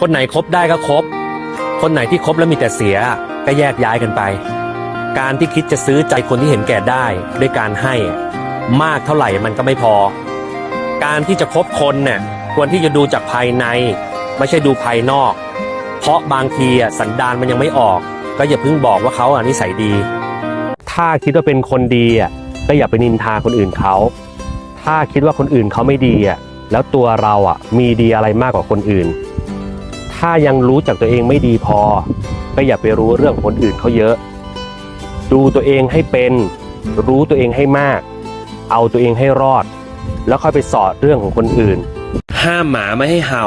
คนไหนคบได้ก็คบ คนไหนที่คบแล้วมีแต่เสียก็แยกย้ายกันไป การที่คิดจะซื้อใจคนที่เห็นแก่ได้ ด้วยการให้ มากเท่าไหร่มันก็ไม่พอ การที่จะคบคนเนี่ยควรที่จะดูจากภายใน ไม่ใช่ดูภายนอก เพราะบางทีสันดานมันยังไม่ออก ก็อย่าเพิ่งบอกว่าเขาอะนิสัยดี ถ้าคิดว่าเป็นคนดีอะก็อย่าไปนินทาคนอื่นเขา ถ้าคิดว่าคนอื่นเขาไม่ดีอะแล้วตัวเราอะมีดีอะไรมากกว่าคนอื่น ถ้ายังรู้จักตัวเองไม่ดีพอ ก็อย่าไปรู้เรื่องคนอื่นเขาเยอะ ดูตัวเองให้เป็น รู้ตัวเองให้มาก เอาตัวเองให้รอด แล้วค่อยไปสอดเรื่องของคนอื่น ห้ามหมาไม่ให้เห่า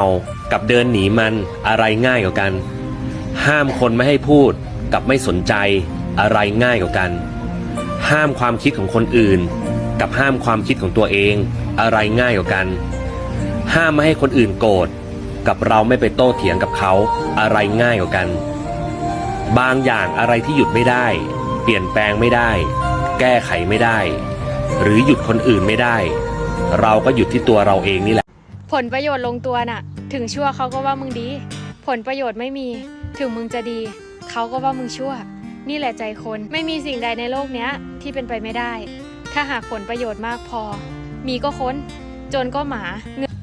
กับเดินหนีมันอะไรง่ายกว่ากัน ห้ามคนไม่ให้พูด กับไม่สนใจอะไรง่ายกว่ากัน ห้ามความคิดของคนอื่น กับห้ามความคิดของตัวเอง อะไรง่ายกว่ากัน ห้ามไม่ให้คนอื่นโกรธ กับเราไม่ไปโต้เถียงกับเขาอะไรง่ายกว่ากัน บางอย่างอะไรที่หยุดไม่ได้ เปลี่ยนแปลงไม่ได้ แก้ไขไม่ได้ หรือหยุดคนอื่นไม่ได้ เราก็หยุดที่ตัวเราเองนี่แหละ ผลประโยชน์ลงตัวน่ะ ถึงชั่วเขาก็ว่ามึงดี ผลประโยชน์ไม่มี ถึงมึงจะดี เขาก็ว่ามึงชั่ว นี่แหละใจคนไม่มีสิ่งใดในโลกเนี้ย ที่เป็นไปไม่ได้ ถ้าหากผลประโยชน์มากพอ มีก็ค้นจนก็หมา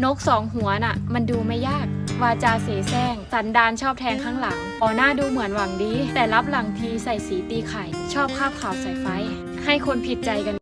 นกสองหัวน่ะ มันดูไม่ยาก วาจาเสแสร้ง สันดานชอบแทงข้างหลังออหน้าดูเหมือนหวังดี แต่รับหลังทีใส่สีตีไข่ ชอบคาบข่าวใส่ไฟ ให้คนผิดใจกัน